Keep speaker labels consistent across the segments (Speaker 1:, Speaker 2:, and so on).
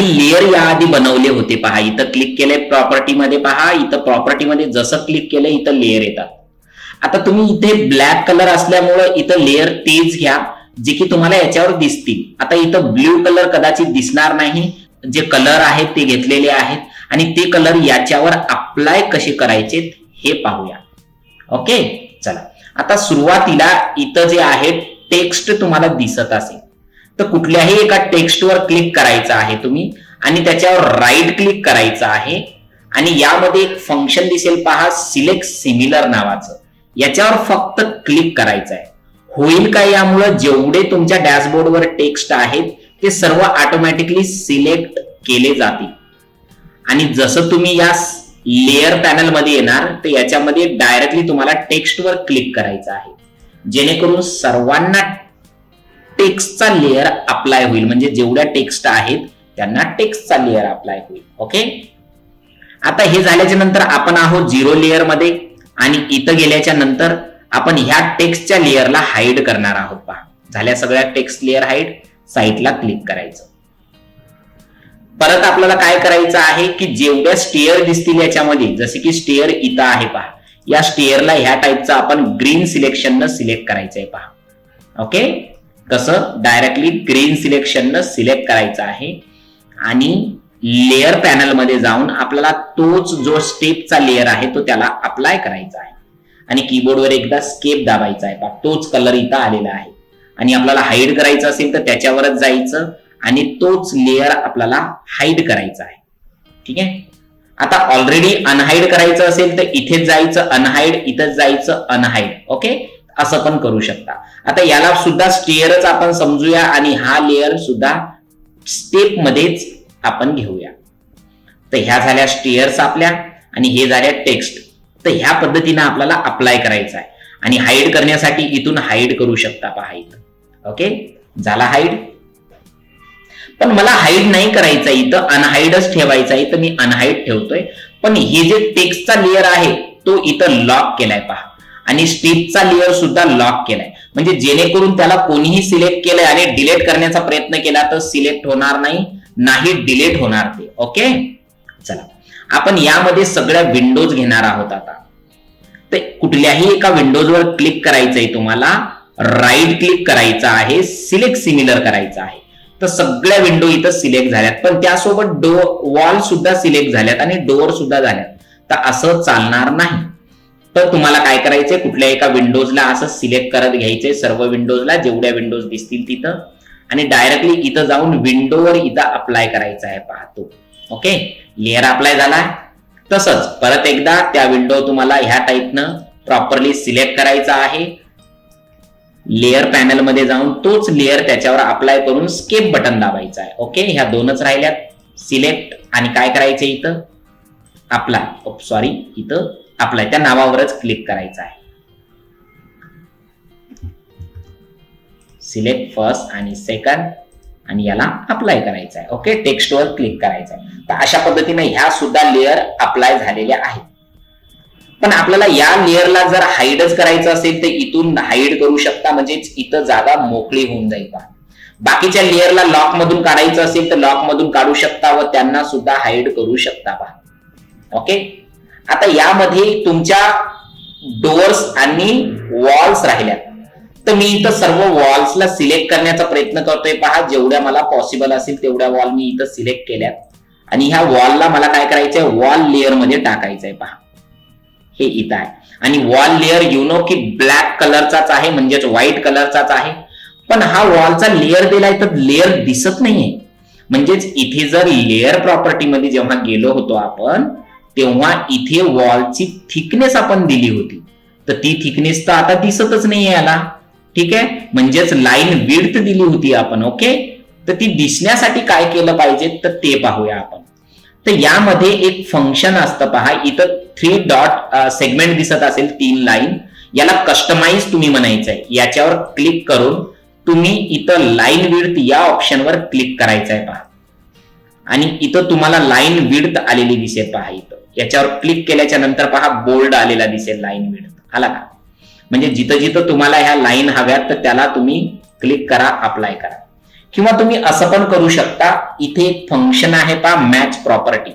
Speaker 1: काही लेअर याआधी बनवले होते पहा. इथं क्लिक केलंय प्रॉपर्टीमध्ये पहा. इथं प्रॉपर्टीमध्ये जसं क्लिक केलंय इथं लेअर येतात. आता तुम्ही इथे ब्लॅक कलर असल्यामुळं इथं लेअर तेच घ्या जे की तुम्हाला याच्यावर दिसतील. आता इथं ब्ल्यू कलर कदाचित दिसणार नाही. जे कलर आहेत ते घेतलेले आहेत. आणि ते कलर याच्यावर अप्लाय कसे करायचे हे पाहूया. ओके चला. आता सुरुवातीला इथं जे आहे टेक्स्ट तुम्हाला दिसत असेल. तर कुठल्याही एका टेक्स्टवर क्लिक करायचं आहे तुम्ही आणि त्याच्यावर राईट क्लिक करायचं आहे आणि यामध्ये एक फंक्शन दिसेल पहा सिलेक्ट सिमिलर नावाचं. याच्यावर फक्त क्लिक करायचं आहे. होईल का यामुळं जेवढे तुमच्या डॅशबोर्डवर टेक्स्ट आहेत ते सर्व ऑटोमॅटिकली सिलेक्ट केले जातील. आणि जसं तुम्ही या लेअर पॅनलमध्ये येणार तर याच्यामध्ये डायरेक्टली तुम्हाला टेक्स्टवर क्लिक करायचं आहे. जेणेकरून सर्वांना टेक्स्टचा लेअर अप्लाय होईल. म्हणजे जेवढ्या टेक्स्ट आहेत त्यांना टेक्स्टचा लेअर अप्लाय होईल. ओके आता हे झाल्याच्यानंतर आपण आहोत झिरो लेअरमध्ये आणि इथं गेल्याच्यानंतर आपण ह्या टेक्स्टच्या लेअरला हाईड करणार आहोत पहा. झाल्या सगळ्या टेक्स्ट लेअर हाईड साईटला क्लिक करायचं. परत आपल्याला काय करायचं आहे की जेवढ्या स्टेअर दिसतील याच्यामध्ये जसे की स्टेअर इथं आहे पहा. या स्टेअरला ह्या टाईपचा आपण ग्रीन सिलेक्शन सिलेक्ट करायचंय पहा. ओके कसं? डायरेक्टली ग्रेन सिलेक्शन सिलेक्ट करायचं आहे. आणि लेअर पॅनलमध्ये जाऊन आपल्याला तोच जो स्टेपचा लेअर आहे तो त्याला अप्लाय करायचा आहे. आणि कीबोर्डवर एकदा स्केप दाबायचा आहे. पहा तोच कलर इथं आलेला आहे. आणि आपल्याला हाईड करायचं असेल तर त्याच्यावरच जायचं. आणि तोच लेअर आपल्याला हाईड करायचा आहे. ठीक आहे? आता ऑलरेडी अनहाईड करायचं असेल तर इथेच जायचं अनहाईड इथंच जायचं अनहाईड ओके असं पण करू शकता. आता याला सुद्धा स्टेअरच आपण समजूया आणि हा लेअर सुद्धा स्टेप मध्येच आपण घेऊया. तर ह्या झाल्या स्टेअर्स आपल्या आणि हे झाल्या टेक्स्ट तर ह्या पद्धतीनं आपल्याला अप्लाय करायचं आहे. आणि हाईड करण्यासाठी इथून हाईड करू शकता पहा इथं. ओके झाला हाईड पण मला हाईड नाही करायचं इथं. अनहाईडच ठेवायचा आहे. तर मी अनहाईड ठेवतोय. पण हे जे टेक्स्टचा लेअर आहे तो इथं लॉक केलाय पहा. आणि स्ट्रीपचा लेअर सुद्धा लॉक केलाय. म्हणजे जेणेकरून त्याला कोणीही सिलेक्ट केलंय आणि डिलीट करण्याचा प्रयत्न केला तर सिलेक्ट होणार नाही नाही डिलीट होणार ते. ओके? चला. आपण यामध्ये सगळ्या विंडोज घेणार आहोत आता. तर कुठल्याही एका विंडोजवर क्लिक करायचंय तुम्हाला राईट क्लिक करायचं आहे सिलेक्ट सिमिलर करायचं आहे. तर सगळ्या विंडो इथं सिलेक्ट झाल्यात. पण त्यासोबत डो वॉल सुद्धा सिलेक्ट झाल्यात आणि डोअर सुद्धा झाल्यात. तर असं चालणार नाही. तर तुम्हाला काय करायचंय? कुठल्या एका विंडोजला असं सिलेक्ट करत घ्यायचंय सर्व विंडोजला जेवढ्या विंडोज दिसतील तिथं. आणि डायरेक्टली इथं जाऊन विंडोवर इथं अप्लाय करायचं आहे पाहतो ओके लेअर अप्लाय झाला. तसंच परत एकदा त्या विंडो तुम्हाला ह्या टाईपनं प्रॉपरली सिलेक्ट करायचा आहे. लेअर पॅनलमध्ये जाऊन तोच लेअर त्याच्यावर अप्लाय करून स्केप बटन दाबायचा आहे. ओके ह्या दोनच राहिल्यात. सिलेक्ट आणि काय करायचं इथं? अप्लाय सॉरी इथं अप्लाय त्या नावावरच क्लिक करायचं आहे. सिलेक्ट फर्स्ट आणि सेकंड आणि याला अप्लाय करायचं आहे. ओके टेक्स्टवर क्लिक करायचं आहे. तर अशा पद्धतीने ह्या सुद्धा लेअर अप्लाय झालेल्या आहेत. पण आपल्याला या लेअरला जर हाईडच करायचं असेल तर इथून हाईड करू शकता. म्हणजेच इथं जागा मोकळी होऊन जाईल बाकीच्या लेअरला लॉक मधून काढायचं असेल तर लॉक मधून काढू शकता व त्यांना सुद्धा हाईड करू शकता पहा ओके आता यामध्ये तुमच्या डोअर्स आणि वॉल्स राहिल्यात तर मी इथं सर्व वॉल्सला सिलेक्ट करण्याचा प्रयत्न करतोय. पहा जेवढ्या मला पॉसिबल असेल तेवढ्या वॉल मी इथं सिलेक्ट केल्या आणि ह्या वॉलला मला काय करायचंय? वॉल लेअरमध्ये टाकायचंय पहा. हे इथं आहे. आणि वॉल लेअर यु नो की ब्लॅक कलरचाच आहे म्हणजेच व्हाईट कलरचाच आहे. पण हा वॉलचा लेअर दिलाय तर लेअर दिसत नाहीये. म्हणजेच इथे जर लेअर प्रॉपर्टीमध्ये जेव्हा गेलो होतो आपण तेव्हा इथे वॉलची थिकनेस आपण दिली होती. तर ती थिकनेस तर आता दिसतच नाहीये याला. ठीक आहे? म्हणजेच लाईन विड्थ दिली होती आपण ओके तर ती दिसण्यासाठी काय केलं पाहिजे? तर ते पाहूया आपण. तर यामध्ये एक फंक्शन असतं पहा. इथं थ्री डॉट सेगमेंट दिसत असेल तीन लाईन याला कस्टमाइज तुम्ही म्हणायचंय. याच्यावर क्लिक करून तुम्ही इथं लाईन विड्थ या ऑप्शनवर क्लिक करायचं आहे पहा. आणि इथं तुम्हाला लाईन विड्थ आलेली दिसेल पहा इथं. याच्यावर क्लिक केल्याच्यानंतर पहा बोल्ड आलेला दिसेल लाईन मिळत आला का? म्हणजे जिथं जिथं तुम्हाला ह्या लाईन हव्यात तर त्याला तुम्ही क्लिक करा अप्लाय करा. किंवा तुम्ही असं पण करू शकता इथे एक फंक्शन आहे पहा मॅच प्रॉपर्टी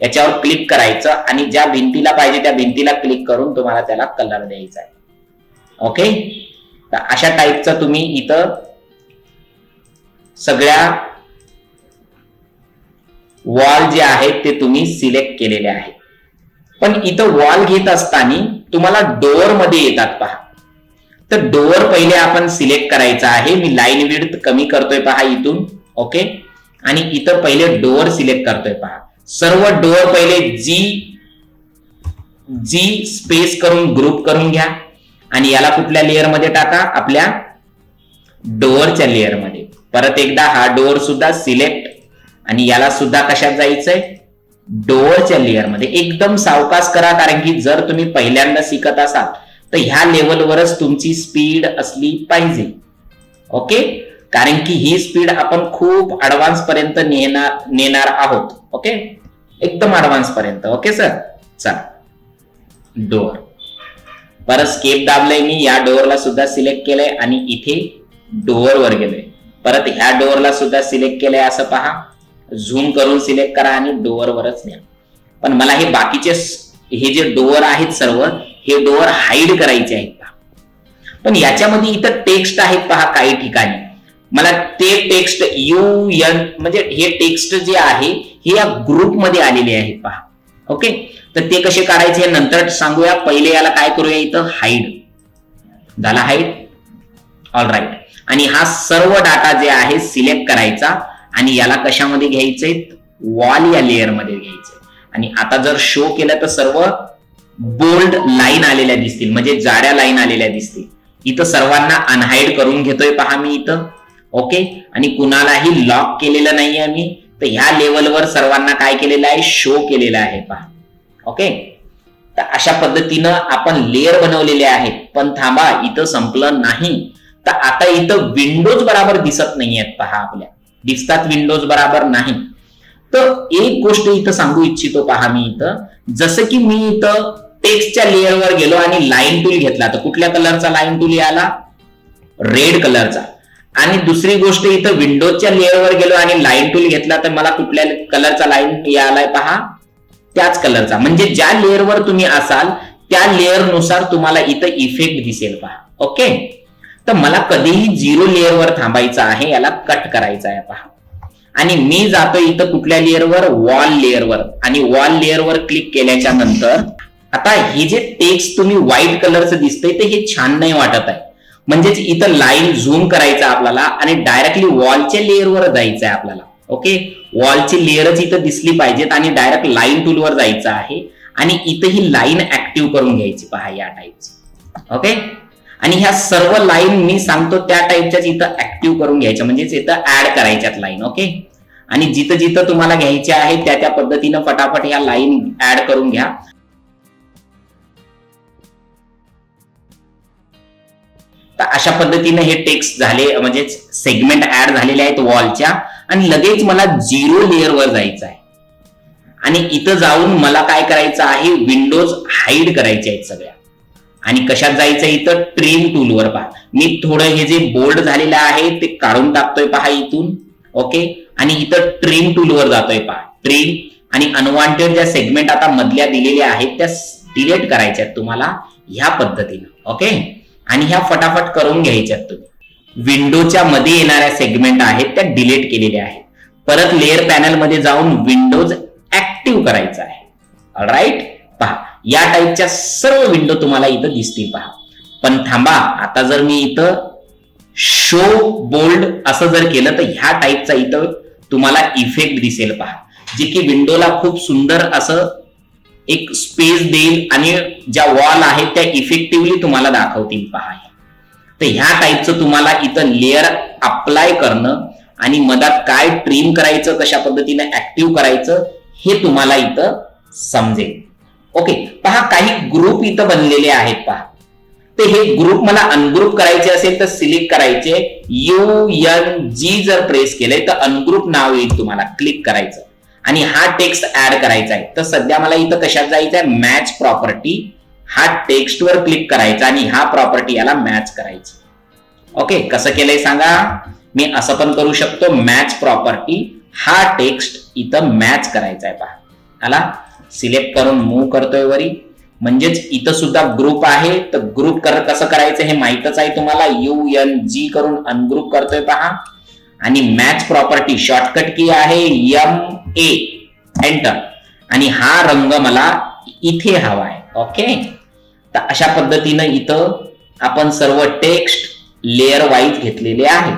Speaker 1: याच्यावर क्लिक करायचं आणि ज्या भिंतीला पाहिजे त्या भिंतीला क्लिक करून तुम्हाला त्याला कलर द्यायचा आहे. ओके तर अशा टाईपचं तुम्ही इथं सगळ्या वॉल जे आहेत ते तुम्ही सिलेक्ट केलेले आहे पण इथं वॉल घेत असताना तुम्हाला डोअरमध्ये येतात पहा. तर डोअर पहिले आपण सिलेक्ट करायचा आहे. मी लाईन विड्थ कमी करतोय पहा इथून ओके आणि इथं पहिले डोअर सिलेक्ट करतोय पहा. सर्व डोअर पहिले जी जी स्पेस करून ग्रुप करून घ्या. आणि याला कुठल्या लेअरमध्ये टाका? आपल्या डोअरच्या लेअरमध्ये. परत एकदा हा डोअर सुद्धा सिलेक्ट आणि याला सुद्धा कशात जायचंय? डोअरच्या लेअरमध्ये एकदम सावकाश करा कारण की जर तुम्ही पहिल्यांदा शिकत असाल तर ह्या लेवलवरच तुमची स्पीड असली पाहिजे. ओके कारण की ही स्पीड आपण खूप ऍडव्हान्स पर्यंत नेणार नेणार आहोत. ओके एकदम ऍडव्हान्स पर्यंत. ओके सर चला. डोअर परत स्केप दाबलाय मी. या डोअरला सुद्धा सिलेक्ट केलंय आणि इथे डोअर वर गेलोय. परत ह्या डोअरला सुद्धा सिलेक्ट केलंय असं पहा. झूम करून सिलेक्ट करा आणि डोअर वरच न्या. पण मला हे बाकीचे हे जे डोअर आहेत सर्व हे डोअर हाईड करायचे आहेत पहा. पण याच्यामध्ये इथं टेक्स्ट आहेत पहा काही ठिकाणी. मला ते टेक्स्ट यू एन म्हणजे हे टेक्स्ट जे आहे हे या ग्रुपमध्ये आलेले आहेत पहा. ओके? तर ते कसे काढायचे हे नंतर सांगूया. पहिले याला काय करूया इथं? हाईड. झाला हाईड? ऑल राईट आणि हा सर्व डाटा जे आहे सिलेक्ट करायचा. आणि याला कशामध्ये घ्यायचंय? वॉल या लेअरमध्ये घ्यायचंय. आणि आता जर शो केलं तर सर्व बोल्ड लाईन आलेल्या दिसतील. म्हणजे जाड्या लाईन आलेल्या दिसतील. इथं सर्वांना अनहाईड करून घेतोय पहा मी इथं. ओके आणि कुणालाही लॉक केलेलं नाहीये मी तर ह्या लेवलवर सर्वांना काय केलेलं आहे? शो केलेला आहे पहा. ओके तर अशा पद्धतीनं आपण लेअर बनवलेले आहेत. पण थांबा इथं संपलं नाही. तर आता इथं विंडोज बराबर दिसत नाहीयेत पहा आपल्या. दिसतात विंडोज बराबर नाही. तर एक गोष्ट इथं सांगू इच्छितो पहा मी इथं. जसं की मी इथं टेक्स्टच्या लेअरवर गेलो आणि लाईन टूल घेतला. तर कुठल्या कलरचा लाईन टूल आला रेड कलरचा आणि दुसरी गोष्ट इथं विंडोजच्या लेअरवर गेलो आणि लाईन टूल घेतला तर मला कुठल्या कलरचा लाईन यालाय पहा? त्याच कलरचा म्हणजे ज्या लेअरवर तुम्ही असाल त्या लेअरनुसार तुम्हाला इथं इफेक्ट दिसेल पहा. ओके तर मला कधीही झिरो लेअरवर थांबायचं आहे याला कट करायचं आहे पहा. आणि मी जातो इथं कुठल्या लेअरवर वॉल लेअरवर आणि वॉल लेअरवर क्लिक केल्याच्यानंतर आता हे जे टेक्स्ट तुम्ही व्हाईट कलरचं दिसतंय ते हे छान नाही वाटत आहे. म्हणजेच इथं लाईन झूम करायचं आपल्याला आणि डायरेक्टली वॉलच्या लेअरवर जायचं आहे आपल्याला. ओके वॉलची लेअरच इथं दिसली पाहिजेत आणि डायरेक्ट लाईन टूलवर जायचं आहे. आणि इथं ही लाईन ऍक्टिव्ह करून घ्यायची पहा या टाईपची ओके आणि ह्या सर्व लाईन मी सांगतो त्या टाईपच्याच इथं ऍक्टिव्ह करून घ्यायच्या. म्हणजेच इथं ऍड करायच्यात लाईन ओके आणि जिथं जिथं तुम्हाला घ्यायच्या आहेत त्या त्या पद्धतीनं फटाफट ह्या लाईन ऍड करून घ्या. तर अशा पद्धतीने हे टेक्स्ट झाले म्हणजे सेगमेंट ऍड झालेले आहेत वॉलच्या आणि लगेच मला झिरो लेअरवर जायचं आहे. आणि इथं जाऊन मला काय करायचं आहे? विंडोज हाईड करायचे आहेत सगळ्या. आणि कशात जायचं इथं? ट्रिम टूलवर पहा. मी थोडं हे जे बोल्ड झालेलं आहे ते काढून टाकतोय पहा इथून. ओके आणि इथं ट्रिम टूलवर जातोय पहा. ट्रिम आणि अनवॉन्टेड ज्या सेगमेंट आता मधल्या दिलेल्या आहेत त्या डिलीट करायच्या आहेत तुम्हाला ह्या पद्धतीनं. ओके आणि ह्या फटाफट करून घ्यायच्यात तुम्ही. विंडोच्या मध्ये येणाऱ्या सेगमेंट आहेत त्या डिलीट केलेल्या आहेत. परत लेअर पॅनलमध्ये जाऊन विंडोज ऍक्टिव्ह करायचा आहे. राईट पहा. या टाईपच्या सर्व विंडो तुम्हाला इथं दिसतील पहा. पण थांबा आता जर मी इथं शो बोल्ड असं जर केलं तर ह्या टाईपचा इथं तुम्हाला इफेक्ट दिसेल पहा. जे की विंडोला खूप सुंदर असं एक स्पेस देईल आणि ज्या वॉल आहेत त्या इफेक्टिव्हली तुम्हाला दाखवतील पहा तर ह्या टाईपचं तुम्हाला इथं लेअर अप्लाय करणं आणि मधात काय ट्रिम करायचं कशा पद्धतीने ऍक्टिव्ह करायचं हे तुम्हाला इथं समजेल. ओके पहा काही ग्रुप इथं बनलेले आहेत पहा. ते हे ग्रुप मला अनग्रुप करायचे असेल तर सिलेक्ट करायचे. यू एन जी जर प्रेस केलंय तर अनग्रुप नाव येईल तुम्हाला. क्लिक करायचं. आणि हा टेक्स्ट ऍड करायचा आहे. तर सध्या मला इथं कशात जायचं आहे मॅच प्रॉपर्टी हा टेक्स्टवर क्लिक करायचा आणि हा प्रॉपर्टी याला मॅच करायचं. ओके कसं केलंय सांगा? मी असं पण करू शकतो. मॅच प्रॉपर्टी हा टेक्स्ट इथं मॅच करायचा आहे पहा. आला? सिलेक्ट करून मूव्ह करतोय वरी. म्हणजेच इथं सुद्धा ग्रुप आहे तर ग्रुप कर कसं करायचं हे माहितच आहे तुम्हाला. यू एन जी करून अनग्रुप करतोय पहा. आणि मॅच प्रॉपर्टी शॉर्टकट की आहे यम ए एंटर आणि हा रंग मला इथे हवा आहे ओके तर अशा पद्धतीनं इथं आपण सर्व टेक्स्ट लेअर वाईज घेतलेले आहे.